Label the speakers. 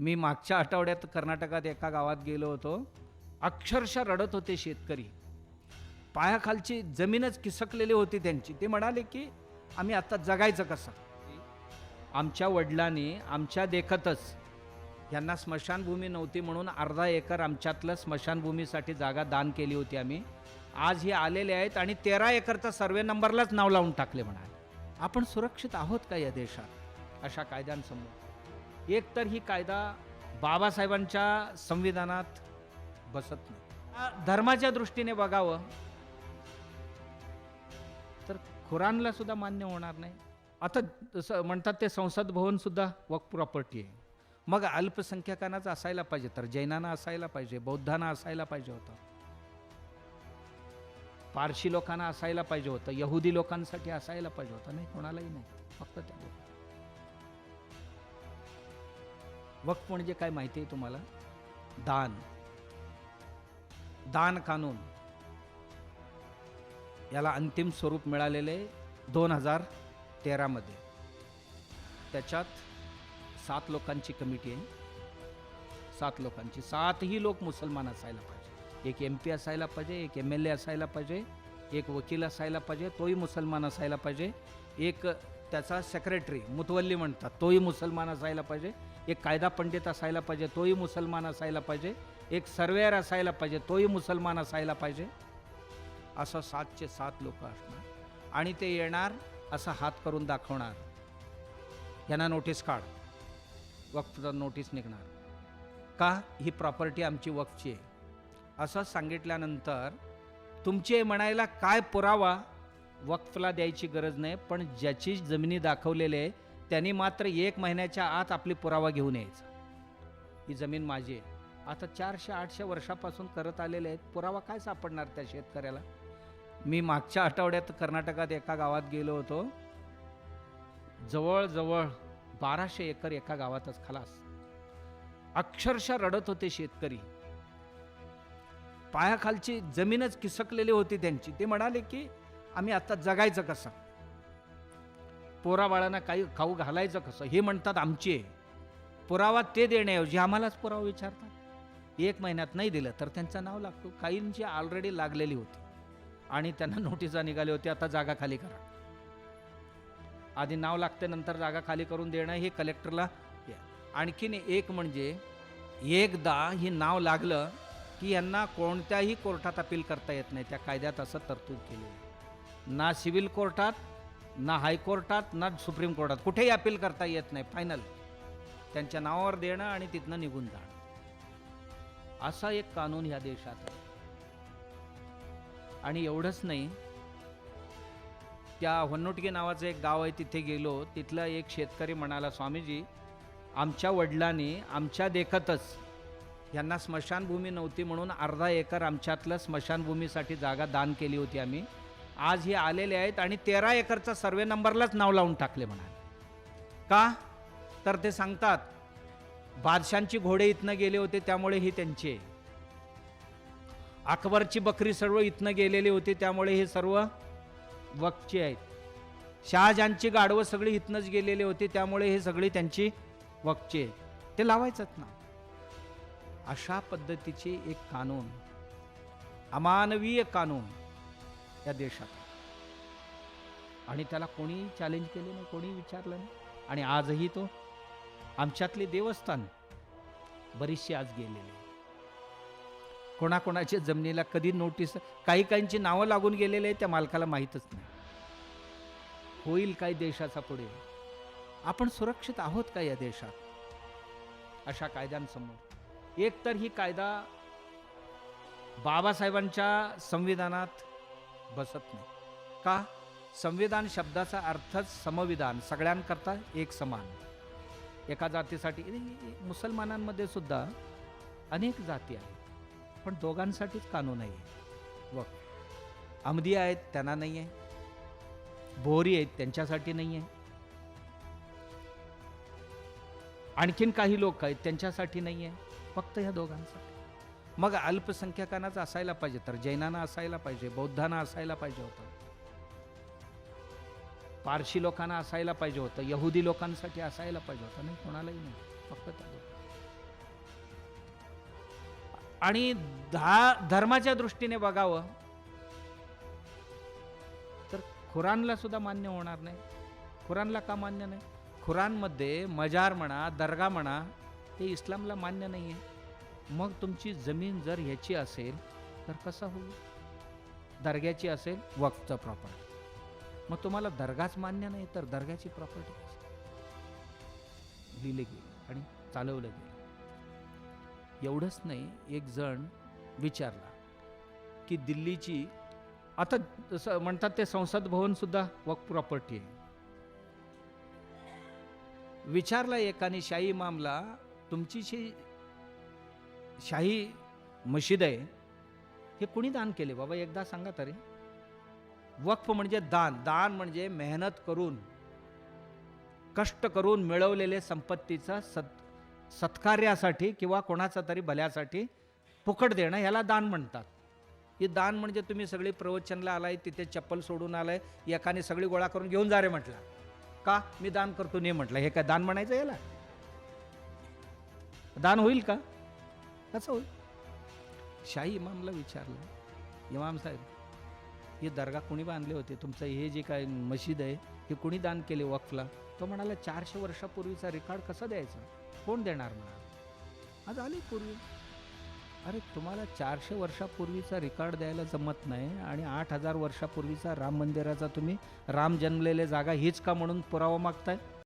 Speaker 1: मी मागच्या आठवड्यात कर्नाटकात एका गावात गेलो होतो. अक्षरशः रडत होते शेतकरी. पायाखालची जमीनच किसकलेली होती त्यांची. ते म्हणाले की आम्ही आता जगायचं कसं? आमच्या वडिलांनी आमच्या देखतच यांना स्मशानभूमी नव्हती म्हणून अर्धा एकर आमच्यातलं स्मशानभूमीसाठी जागा दान केली होती आम्ही. आज हे आलेले आहेत आणि तेरा एकरचा सर्वे नंबरलाच नाव लावून टाकले म्हणाले. आपण सुरक्षित आहोत का या देशात? अशा कायद्यांसमोर. एक तर ही कायदा बाबासाहेबांच्या संविधानात बसत नाही. धर्माच्या दृष्टीने बघावं तर खुरानला सुद्धा मान्य होणार नाही. आता जसं म्हणतात ते संसद भवन सुद्धा वक प्रॉपर्टी आहे. मग अल्पसंख्याकांनाच असायला पाहिजे तर जैनांना असायला पाहिजे बौद्धांना असायला पाहिजे होतं. पारशी लोकांना असायला पाहिजे होतं यहुदी लोकांसाठी असायला पाहिजे होतं नाही कोणालाही नाही फक्त त्या वक्फ म्हणजे काय माहिती आहे तुम्हाला? दान. दान कानून. याला अंतिम स्वरूप मिळालेले दोन हजार तेरामध्ये त्याच्यात सात लोकांची कमिटी आहे. सात लोकांची. सातही लोक मुसलमान असायला पाहिजे. एक एम पी असायला पाहिजे एक एम एल ए असायला पाहिजे एक वकील असायला पाहिजे तोही मुसलमान असायला पाहिजे. एक त्याचा सेक्रेटरी मुतवल्ली म्हणतात तोही मुसलमान असायला पाहिजे. एक कायदा पंडित असायला पाहिजे तोही मुसलमान असायला पाहिजे एक सर्वेअर असायला पाहिजे तोही मुसलमान असायला पाहिजे. असं सातचे सात लोक असणार. आणि ते येणार असं हात करून दाखवणार. यांना नोटीस काढ. वक्फचा नोटीस निघणार. का? ही प्रॉपर्टी आमची वक्फची आहे. असं सांगितल्यानंतर तुमचे म्हणायला काय पुरावा? वक्फला द्यायची गरज नाही पण ज्याची जमिनी दाखवलेली आहे त्यांनी मात्र एक महिन्याच्या आत आपली पुरावा घेऊन यायचा. ही जमीन माझी आहे. आता चारशे आठशे वर्षापासून करत आलेले आहेत. पुरावा काय सापडणार त्या शेतकऱ्याला? मी मागच्या आठवड्यात कर्नाटकात एका गावात गेलो होतो. जवळजवळ बाराशे एकर एका गावातच खलास. अक्षरशः रडत होते शेतकरी. पायाखालची जमीनच किसकलेली होती त्यांची. ते म्हणाले की आम्ही आता जगायचं कसं? पोरा बाळांना काही खाऊ घालायचं कसं? हे म्हणतात आमचे. पुरावा ते देण्याऐवजी आम्हालाच पुरावा विचारतात. एक महिन्यात नाही दिलं तर त्यांचं नाव लागतो. काहींची ऑलरेडी लागलेली होती. आणि त्यांना नोटिसा निघाली होती आता जागा खाली करा. आधी नाव लागते नंतर जागा खाली करून देणं हे कलेक्टरला आणखीन एक म्हणजे एकदा हे नाव लागलं की यांना कोणत्याही कोर्टात अपील करता येत नाही. त्या कायद्यात असं तरतूद केली ना सिव्हिल कोर्टात ना हायकोर्टात ना सुप्रीम कोर्टात. कुठेही अपील करता येत नाही. फायनल त्यांच्या नावावर देणं आणि तिथनं निघून जाणं. असा एक कानून ह्या देशात आहे. आणि एवढंच नाही त्या होन्नोटगे नावाचं एक गाव आहे तिथे गेलो. तिथला एक शेतकरी म्हणाला स्वामीजी आमच्या वडिलांनी आमच्या देखतच यांना स्मशानभूमी नव्हती म्हणून अर्धा एकर आमच्यातलं स्मशानभूमीसाठी जागा दान केली होती आम्ही. आज हे आलेले आहेत आणि तेरा एकरचा सर्वे नंबरलाच नाव लावून टाकले म्हणाले. का? तर ते सांगतात बादशांची घोडे इथनं गेले होते त्यामुळे हे त्यांचे. अकबरची बकरी सर्व इथनं गेलेली होती त्यामुळे हे सर्व वक्फची आहेत. शहाजहानची गाढवं सगळी इथनंच गेलेली होती त्यामुळे हे सगळी त्यांची वक्फची आहेत. ते लावायचंच ना. अशा पद्धतीचे एक कानून अमानवीय कानून या देशात. आणि त्याला कोणी चॅलेंज केले नाही कोणी विचारलं नाही. आणि आजही तो आमच्यातले देवस्थान बरीचशी आज गेलेले कोणाकोणाच्या जमिनीला कधी नोटीस काही काहींची नावं लागून गेलेले आहेत त्या मालकाला माहीतच नाही. होईल काय देशाचा पुढे? आपण सुरक्षित आहोत का या देशात? अशा कायद्यांसमोर. एक तर ही कायदा बाबासाहेबांच्या संविधानात बसत नाही. का? संविधान शब्दाचा अर्थच समविधान सगळ्यांकरता एक समान. एका जातीसाठी मुसलमानांमध्ये सुद्धा अनेक जाती आहेत पण दोघांसाठीच कानून आहे व अमदी आहेत त्यांना नाही आहे बोरी आहेत त्यांच्यासाठी नाही आहे आणखीन काही लोक आहेत त्यांच्यासाठी नाही आहे फक्त ह्या दोघांसाठी. मग अल्पसंख्याकांनाच असायला पाहिजे तर जैनांना असायला पाहिजे बौद्धांना असायला पाहिजे होतं. पारशी लोकांना असायला पाहिजे होतं यहुदी लोकांसाठी असायला पाहिजे होतं नाही कोणालाही नाही फक्त आणि धा धर्माच्या दृष्टीने बघावं तर खुरानला सुद्धा मान्य होणार नाही. खुरानला का मान्य नाही? खुरानमध्ये मजार म्हणा दर्गा म्हणा ते इस्लामला मान्य नाही आहे मग तुमची जमीन जर ह्याची असेल तर कसं होईल? दर्ग्याची असेल वक्फचं प्रॉपर्टी मग तुम्हाला दर्गाच मान्य नाही तर दर्ग्याची प्रॉपर्टी लिहिले गेले आणि चालवलं गेलं. एवढंच नाही एक जण विचारला की दिल्लीची आता जसं म्हणतात ते संसद भवन सुद्धा वक्फ प्रॉपर्टी आहे. विचारला एकाने शाही इमामला तुमची जी शाही मशीद आहे. हे कुणी दान केले? बाबा एकदा सांगा तरी. वक्फ म्हणजे दान. दान म्हणजे मेहनत करून कष्ट करून मिळवलेले संपत्तीचा सत् सत्कार्यासाठी किंवा कोणाचा तरी भल्यासाठी फुकट देणं ह्याला दान म्हणतात. हे दान म्हणजे तुम्ही सगळी प्रवचनला आलाय तिथे चप्पल सोडून आलाय एकाने सगळी गोळा करून घेऊन जा रे म्हटला. का? मी दान करतो नाही म्हटलं. हे काय दान म्हणायचं याला? दान होईल का? कसं होईल शाही इमामला विचारलं. इमाम साहेब हे दर्गा कुणी बांधले होते? तुमचं हे जे काय मशीद आहे हे कुणी दान केले वक्फला? तो म्हणाला चारशे वर्षापूर्वीचा रेकॉर्ड कसं द्यायचा? कोण देणार म्हणा आज आली पूर्वी. अरे तुम्हाला चारशे वर्षापूर्वीचा रेकॉर्ड द्यायला जमत नाही आणि आठ हजार वर्षापूर्वीचा राम मंदिराचा तुम्ही राम जन्मलेले जागा हीच का म्हणून पुरावा मागताय?